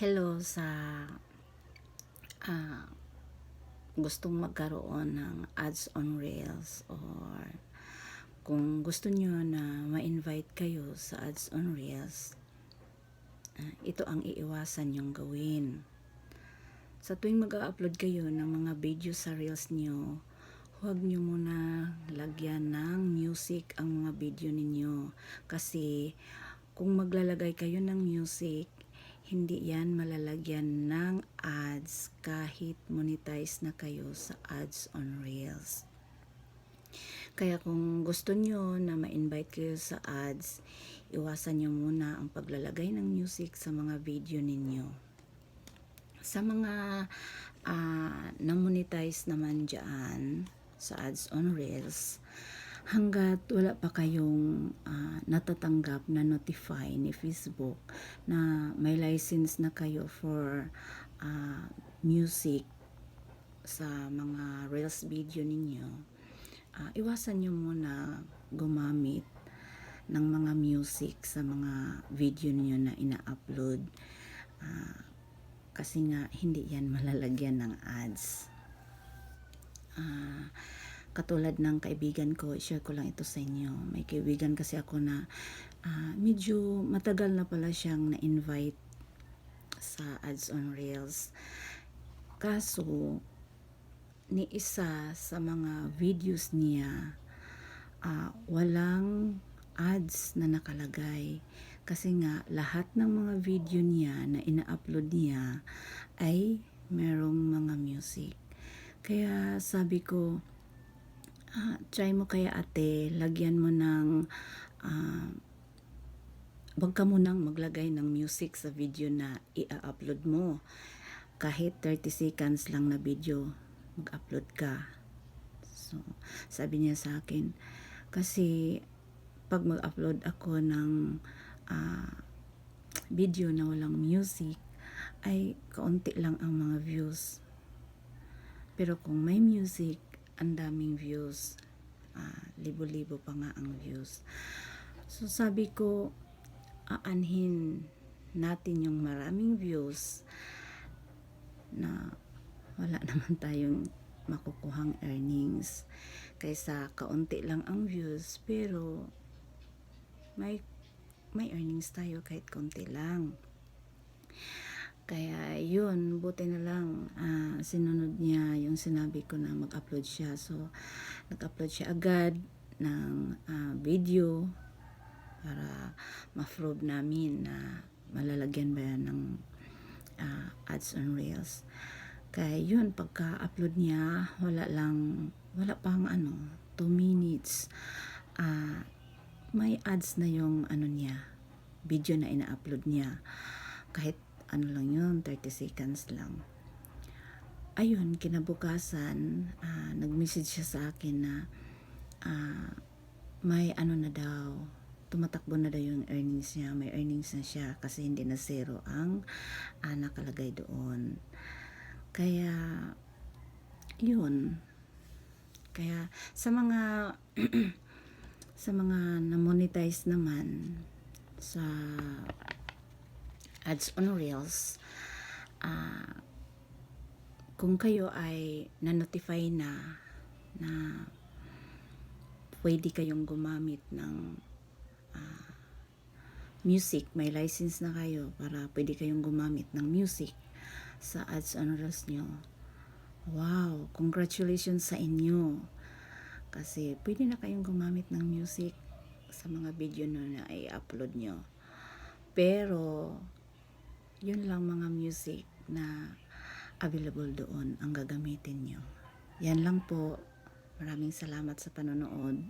hello sa ah, gustong magkaroon ng ads on Reels or kung gusto nyo na ma-invite kayo sa ads on Reels, ah, ito ang iiwasan yung gawin. Sa tuwing mag-upload kayo ng mga video sa Reels nyo, huwag nyo muna lagyan ng music ang mga video ninyo. Kasi kung maglalagay kayo ng music, hindi yan malalagyan ng ads kahit monetize na kayo sa ads on Reels. Kaya kung gusto nyo na ma-invite kayo sa ads, iwasan nyo muna ang paglalagay ng music sa mga video ninyo. Sa mga uh, na-monetize naman dyan sa ads on Reels, hanggat wala pa kayong ah, natatanggap na notify ni Facebook na may license na kayo for ah, music sa mga Reels video ninyo, ah, iwasan nyo muna gumamit ng mga music sa mga video niyo na ina-upload Ah, kasi nga hindi yan malalagyan ng ads. Ah, katulad ng kaibigan ko, share ko lang ito sa inyo. May kaibigan kasi ako na ah, medyo matagal na pala siyang na-invite sa ads on Reels. Kaso, ni isa sa mga videos niya, ah, walang ads na nakalagay. Kasi nga, lahat ng mga video niya na ina-upload niya ay merong mga music. Kaya sabi ko, ah, try mo kaya ate, lagyan mo ng, ah, wag ka munang maglagay ng music sa video na i-upload mo. Kahit 30 seconds lang na video, mag-upload ka. So, sabi niya sa akin, kasi pag mag-upload ako ng ah, video na walang music, ay kaunti lang ang mga views. Pero kung may music, ang daming views. Ah, libo-libo pa nga ang views. So sabi ko, aanhin natin yung maraming views na wala naman tayong makukuhang earnings kaysa kaunti lang ang views pero may may earnings tayo kahit konti lang. Kaya yun, buti na lang ah, sinunod niya yung sinabi ko na mag-upload siya. So, nag-upload siya agad ng ah, video para ma-prove namin na malalagyan ba yan ng ah, ads on Reels. Kaya yun, pagka-upload niya, wala lang, wala pang ano, 2 minutes. Ah, may ads na yung ano niya, video na ina-upload niya. Kahit ano lang yun, 30 seconds lang. Ayun, kinabukasan, ah, nag-message siya sa akin na ah, may ano na daw, tumatakbo na daw yung earnings niya, may earnings na siya kasi hindi na zero ang ah, nakalagay doon. Kaya, yun. Kaya, sa mga sa mga na-monetize naman sa ads on Reels, ah, kung kayo ay na-notify na na pwede kayong gumamit ng ah, music, may license na kayo para pwede kayong gumamit ng music sa ads on Reels nyo. Wow, congratulations sa inyo. Kasi pwede na kayong gumamit ng music sa mga video no na i-upload nyo. Pero, yun lang mga music na available doon ang gagamitin nyo. Yan lang po. Maraming salamat sa panonood.